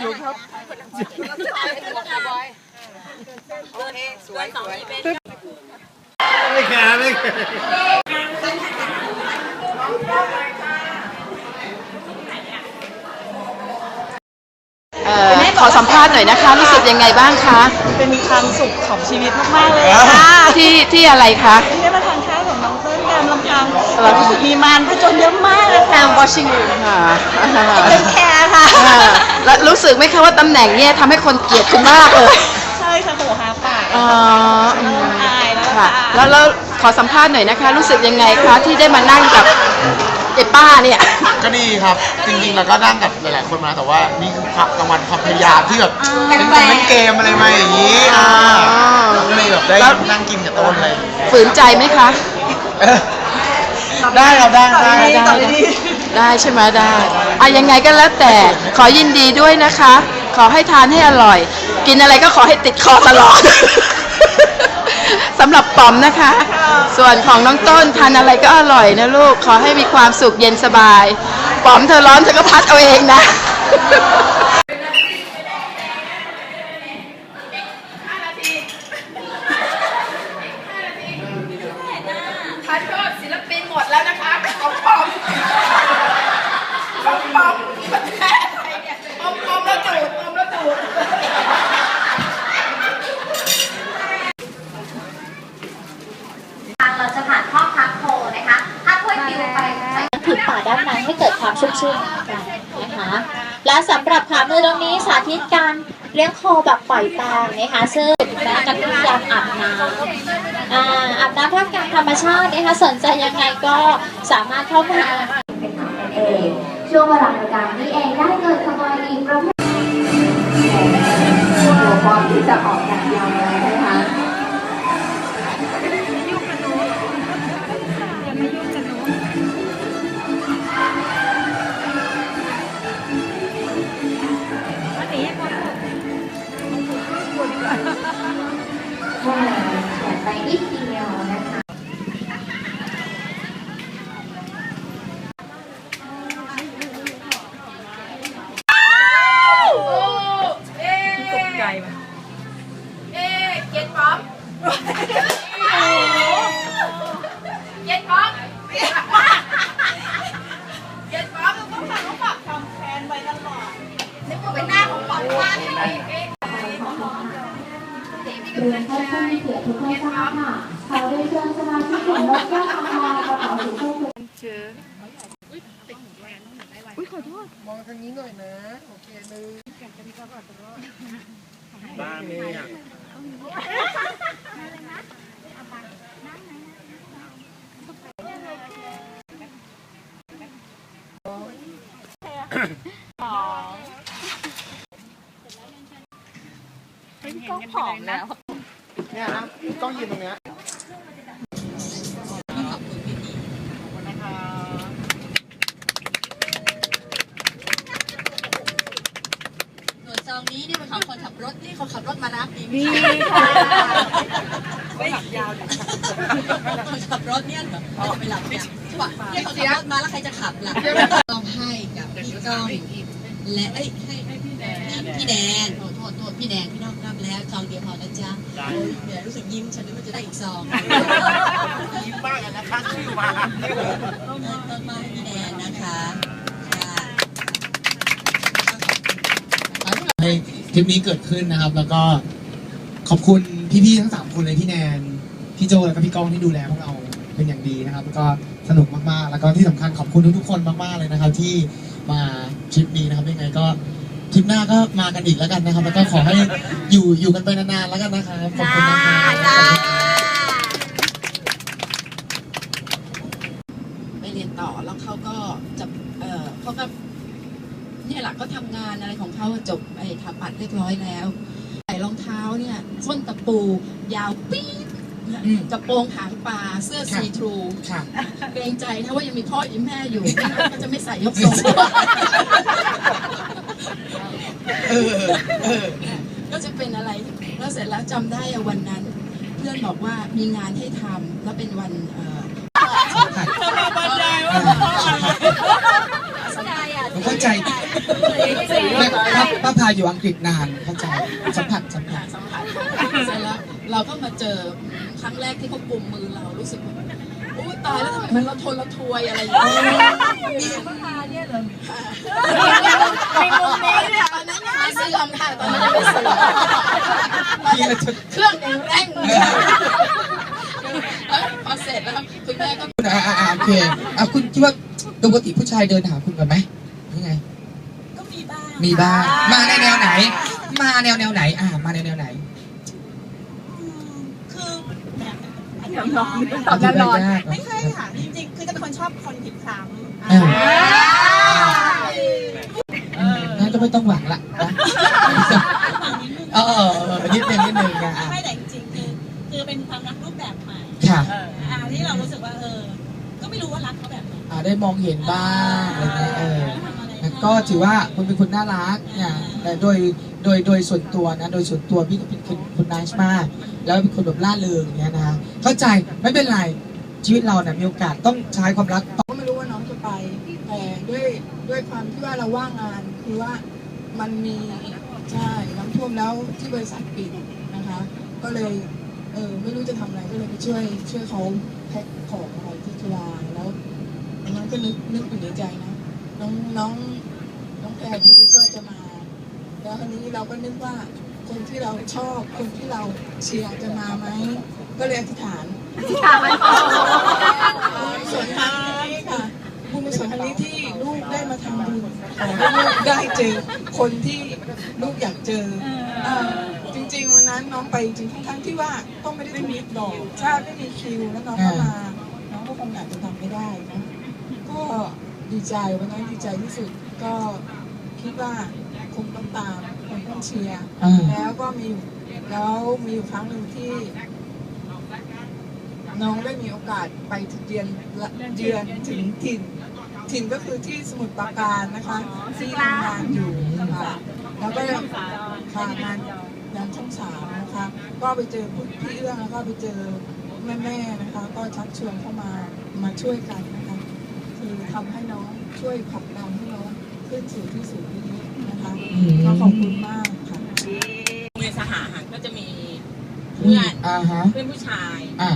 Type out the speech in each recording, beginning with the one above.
อยู่ครับโอเคสวยสวยไม่แคร์ไม่แคร์เอ่ขอสัมภาษณ์หน่อยนะคะ รู้สึกยังไงบ้างคะ เป็นความสุขของชีวิตมากๆเลยที่ที่อะไรคะที่ได้มาทานข้าวกับน้องเติ้ลแกมลำพังรู้สึกมีมารผจญเยอะมากเลยค่ะ watching you ค่ะเป็นแคร์ ค่ะ อ่าแล้วรู้สึกไหมคะว่าตำแหน่งเนี่ยทำให้คนเกลียดคุณมากเลยใช่ค่ะโหหาปากอ๋ออืมอายแล้วค่ะ ค่ะแล้วแล้วขอสัมภาษณ์หน่อยนะคะ รู้สึกยังไงคะที่ได้มานั่งกับไอ้ป้าเนี่ย ก็ดีครับ จริงๆเราก็นั่งกับหลายๆคนมาแต่ว่านี่คือความรางวัลความพยายามที่แบบเล่นเกมเล่นเกมอะไรมาอย่างนี้อ่าก็เลยแบบได้นั่งกินกับต้นอะไรอย่างเลยฝืนใจไหมคะ เออได้ครับได้ได้ตอบได้ดี ได้ใช่ไหมได้อะยังไงก็แล้วแต่ขอยินดีด้วยนะคะ ขอให้ทานให้อร่อย กินอะไรก็ขอให้ติดคอตลอด สำหรับปอมนะคะ ส่วนของน้องต้นทานอะไรก็อร่อยนะลูก ขอให้มีความสุขเย็นสบายปอมเธอร้อนเธอก็พัดเอาเองนะทานโทษศิลปินหมดแล้วนะคะของปอมของปอมประเทศไทยเนี่ยปอมปอมแล้วจูดปอมแล้วจูด เราจะผ่านห้องพักโคนะคะถ้าถ้วยปิวไปใส่ ผืนป่าด้านในให้เกิดความชุ่มชื่นกันนะคะ และสำหรับขามือตรงนี้สาธิตการเลี้ยงโคแบบปล่อยตามนะคะซึ่งแม้กันที่ยามอาบน้ำอ่าอาบน้ำท่ามกลางธรรมชาตินะคะสนใจยังไงก็สามารถเข้ามาเป็นของกันเองช่วงเวลาในการนี้เองได้เกิดสบายดีประเภทหัวพร้อมที่จะออกจากยาว เรียนให้ผู้มีเกียรติทุกท่านทราบค่ะขอเรียนเชิญสมาชิกกลุ่มรถแก้วทำงานกระเป๋าสีชมพูมองทางนี้หน่อยนะ โอเคนึงบ้านนี่อะก็ผอมแล้ว เนี่ยนะกล้องยืนตรงเนี้ยส่วนซองนี้นี่เป็นของคนขับรถนี่เขาขับรถมารับดีไหมนี่คะค่ะไม่หลับยาวดิคนขับรถเนี่ยเหรอไม่จะไปหลับเนี่ยใช่ป่ะเนี่ยเขาขับรถมาแล้วใครจะขับล่ะต้องให้กับพี่ก้องและเอ้ยให้พี่แดนพี่แดนโทษโทษโทษพี่แดนพี่น้องรับแล้ว ซองเดียวพอนะจ๊ะโอ้ยเดี๋ยวรู้สึกยิ้มฉันนึกว่าจะได้อีกซองยิ้มมากอะนะคะชื่อมาต้นไม้พี่แดนนะคะค่ะให้ทริปนี้เกิดขึ้นนะครับ แล้วก็ขอบคุณพี่ๆทั้งสามคนเลยพี่แนนพี่โจแล้วก็พี่ก้องที่ดูแลพวกเราเป็นอย่างดีนะครับแล้วก็สนุกมากๆ แล้วก็ที่สำคัญขอบคุณทุกๆคนมากๆเลยนะครับ ที่มาทริปนี้นะครับยังไงก็ ทริปหน้าก็มากันอีกแล้วกันนะครับ แล้วก็ขอให้อยู่อยู่กันไปนานๆแล้วกันนะครับขอบคุณนะครับไปเรียนต่อแล้วเขาก็จะเออเขาก็เนี่ยแหละก็ทำงานอะไรของเขาจบไอ้ทำปัดเรียบร้อยแล้วใส่รองเท้าเนี่ยส้นตะปู ยาวปี๊ด กระโปรงหางปลาเสื้อซีทรูค่ะ เกรงใจนะว่ายังมีพ่ออีแม่อยู่ก็จะไม่ใส่ยกทรงเออเออก็จะเป็นอะไร แล้วเสร็จแล้วจำได้อะวันนั้น เพื่อนบอกว่ามีงานให้ทำแล้วเป็นวันเอ่อผมเข้าใจป้าป้าพาอยู่อังกฤษนานเข้าใจสัมผัสสัมผัส สัมผัสเสร็จแล้วเราก็มาเจอ ครั้งแรกที่เขากุมมือเรารู้สึกว่าอุ้ยตายแล้วทำไมมันเราทนเราทวยอะไรอย่างเงี้ยมีพาเนี่ยเหรอมีมุมนี้เนี่ยตอนนั้นยังไม่เสื่อมค่ะตอนนั้นยังไม่เสื่อมพี่ละจะเครื่องยังแรงเอ้ยพอเสร็จแล้วคุณแม่ก็อ่าอ่าอ่าโอเคอะคุณคิดว่าปกติผู้ชายเดินหาคุณกันไหมยังไง ก็มีบ้างมีบ้างมาในแนวไหน มาแนวแนวไหน อ่ามาในแนวไหน คือ ตอบกันร้อนไม่ใช่ค่ะ จริงๆ คือจะเป็นคนชอบคนผิดพลั้งอ่า งั้นก็ไม่ต้องหวังละนะเออเออเออนิดนึงนิดนึงอะอะไม่แต่จริงๆคือคือเป็นความรักรูปแบบใหม่ค่ะอ่าที่เรารู้สึกว่าเออ ก็ไม่รู้ว่ารักเขาแบบไหนอ่าได้มองเห็นบ้างอะไรเงี้ยเออแล้วก็ถือว่าคุณเป็นคนน่ารักเนี่ยแต่โดย โดยโดยส่วนตัวนะโดยส่วนตัวพี่ก็เป็นคนคนน่ารักมาก แล้วเป็นคนแบบล่าเริงเงี้ยนะเข้าใจไม่เป็นไรชีวิตเราเนี่ยมีโอกาสต้องใช้ความรักก็ไม่รู้ว่าน้องจะไปแต่ด้วยด้วยความที่ว่าเราว่างงานคือว่ามันมีใช่น้ำท่วมแล้วที่บริษัทปิดนะคะ ก็เลยเออไม่รู้จะทำอะไรก็เลยไปช่วยช่วยเขาแพ็คของอะไรที่จุฬาแล้วตอนนั้นก็นึกนึกอยู่ในใจนะน้องน้องน้องแพรคิดว่าจะมา แล้วคราวนี้เราก็นึกว่าคนที่เราชอบคนที่เราเชียร์จะมาไหมก็เลยอธิษฐานส่วนครั้งนี้ค่ะบุญกุศลครั้งนี้ที่ลูกได้มาทำบุญขอให้ลูกได้เจอคนที่ลูกอยากเจอเอ่อจริงๆวันนั้นน้องไปจริงทั้งๆที่ว่าต้องไม่ได้ทวีตดอกใช่ไม่มีคิวแล้วน้องก็มาน้องก็คงอยากจะทำไม่ได้นะก็ดีใจวันนั้นดีใจที่สุดก็คิดว่า คงต้องตามคงต้องเชียร์อ่า แล้วก็มีอยู่แล้วมีอยู่ครั้งหนึ่งที่ น้องได้มีโอกาสไปเรียนละเยือนถึงถิ่น ถิ่นก็คือที่สมุทรปราการนะคะที่ทำงานอยู่นะคะแล้วก็ค่ะงานงานช่องสามนะคะ ก็ไปเจอพี่เอื้องแล้วก็ไปเจอแม่ๆนะคะ ก็ชักชวนเข้ามามาช่วยกันนะคะ คือทำให้น้องช่วยผลักดันให้น้องขึ้นสู่ที่สูงนี้ นะคะอืมก็ขอบคุณมากค่ะโรงเรียนสหหันก็จะมีเพื่อนอ่าฮะเพื่อนผู้ชายอ่า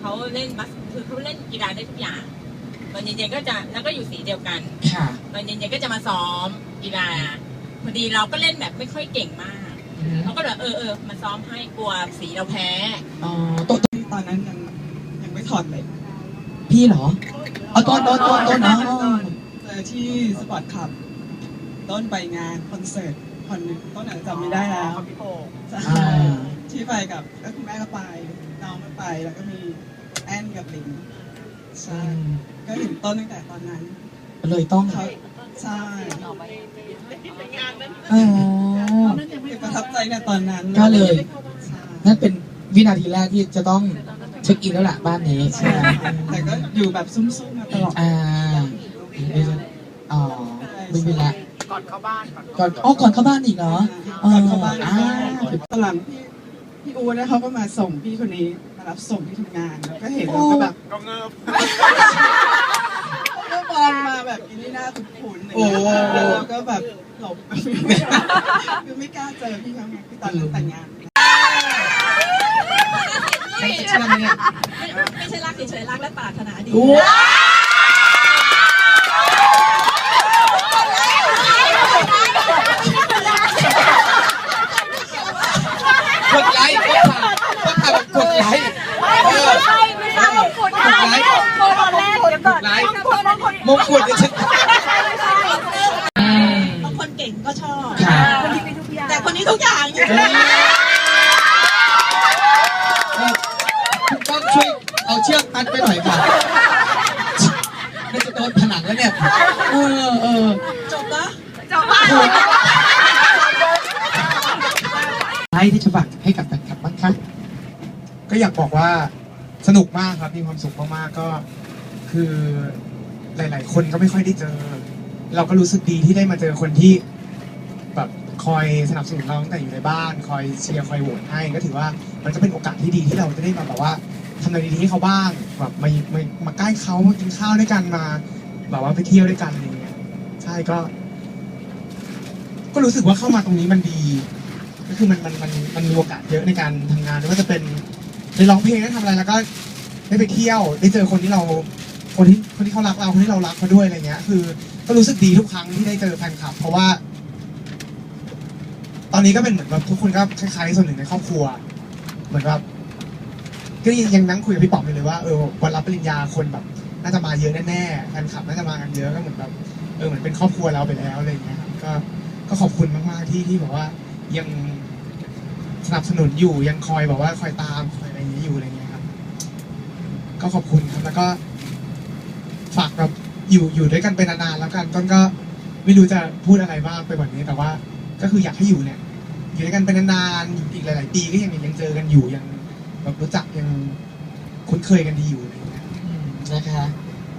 เขาเล่นบาสคือเขาเล่นกีฬาได้ทุกอย่างตอนเย็นๆก็จะแล้วก็อยู่สีเดียวกันค่ะตอนเย็นๆก็จะมาซ้อมกีฬาพอดีเราก็เล่นแบบไม่ค่อยเก่งมากเขาก็เลยเออเออมาซ้อมให้กลัวสีเราแพ้อ๋อโต๊ะตอนนั้นยังยังไม่ถอดเลย พี่เหรอเอาต้นต้นต้นต้นเนาะเจอที่สปอร์ตคลับ ต้นไปงานคอนเสิร์ตคอนหนึ่งต้นอาจจะจำไม่ได้แล้วใช่อ่าที่ไปกับก็คุณแม่ก็ไปน้องก็ไปแล้วก็มีแอนกับลิงใช่ก็เห็นต้นตั้งแต่ตอนนั้นเลยต้องเขาใช่อ๋อประทับใจในตอนนั้นก็เลยใช่นั่นเป็นวินาทีแรกที่จะต้องเช็คอินแล้วล่ะบ้านนี้ใช่ใช่แต่ก็อยู่แบบซุ่มๆมาตลอดอ่าอ๋อไม่เป็นละก่ อนเข้าบ้านก่อนอ๋อก่อนเข้าบ้านอีกเหรอก่อนเข้าบ้านอ่าตอนหลังพี่พี่อูนะเขาก็มาส่งพี่คนนี้มารับส่งที่ทำงานแล้วก็เห็นแล้วก็แบบก็เงิบก็มองมาแบบอินนี่หน้าคุ้นๆอะไรอย่างเงี้ยแล้วเราก็แบบหลบคือไม่กล้าเจอพี่เขาไงคือตอนนั้นแต่งงานใช่เชื่อไหมเนี่ยไม่ใช่รักเฉยๆรักและปรารถนาดีโอ้กดไลค์ก็ผ่านก็ผ่านแบบกดไลค์เออ ไม่ใช่มงกุฎ กดไล ค์มงกุฎแรกเดี๋ยวก่อนไลค์มงกุฎมงกุฎมงกุฎเนี่ยฉันอืมบางคนเก่งก็ชอบ ค่ะแต่คนนี้ทุกอย่างเออเออคุณต้องช่วยเอาเชือกมัดไปหน่อยค่ะไม่จะโดนผนังแล้วเนี่ย เออเออจบแล้วให้ที่จะฝากให้กับแฟนคลับบ้างคะก็อยากบอกว่า สนุกมากครับมีความสุขมากๆก็ คือหลาย ๆ คนก็ไม่ค่อยได้เจอ เราก็รู้สึกดีที่ได้มาเจอคนที่แบบคอยสนับสนุนเราตั้งแต่อยู่ในบ้าน คอยเชียร์คอยโหวตให้ก็ถือว่ามันก็เป็นโอกาสที่ดีที่เราจะได้มาแบบว่าทำอะไรดีๆให้เขาบ้างแบบมามามาใกล้เขามากินข้าวด้วยกันมา แบบว่าไปเที่ยวด้วยกันอะไรอย่างเงี้ยใช่ก็ ก็รู้สึกว่าเข้ามาตรงนี้มันดี ก็คือมันมันมันมันมีโอกาสเยอะในการทำงานไม่ว่าจะเป็น ได้ร้องเพลงได้ทำอะไรแล้วก็ได้ไปเที่ยวได้เจอคนที่เราคนที่คนที่เขารักเราคนที่เรารักเขาด้วยอะไรเงี้ย คือ ก็รู้สึกดีทุกครั้งที่ได้เจอแฟนคลับ เพราะว่า ตอนนี้ก็เป็นเหมือนแบบทุกคนก็คล้ายๆส่วนหนึ่งในครอบครัว เหมือนแบบก็ยังนั่งคุยกับพี่ป๋อมอยู่เลยว่าเออวันรับปริญญาคนแบบ น่าจะมาเยอะแน่ๆแฟนคลับน่าจะมากันเยอะก็เหมือนแบบเออเหมือนเป็นครอบครัวเราไปแล้วอะไรเงี้ยครับก็ก็ขอบคุณมากๆที่ที่แบบว่ายัง สนับสนุนอยู่ยังคอยแบบว่าคอยตามคอยอะไรอย่างเงี้ยอยู่อะไรเงี้ยครับ ก็ขอบคุณครับแล้วก็ ฝากแบบอยู่อยู่ด้วยกันเป็นนานๆแล้วกันต้นก็ไม่รู้จะพูดอะไรบ้างไปกว่านี้แต่ว่า ก็คืออยากให้อยู่เนี่ยอยู่ด้วยกันเป็นนานๆอยู่อีกหลาย ๆ ปีก็ยังยังเจอกันอยู่ยังแบบรู้จักยังคุ้นเคยกันดีอยู่อะไรอย่างเงี้ยอืมนะคะ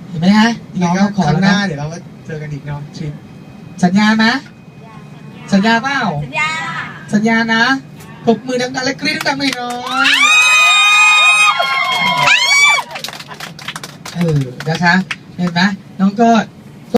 เห็นไหมฮะยังน้ไงองก็เขาขอครั้งแล้วหน้านะเดี๋ยวเราก็เจอกันอีกเนาะทริปสัญญาไหมสัญญาเปล่า สัญญา สัญญานะ ปบมือดังๆและกรี๊ดดังๆหน่อยน้อยเออนะคะเห็นไหมน้องก็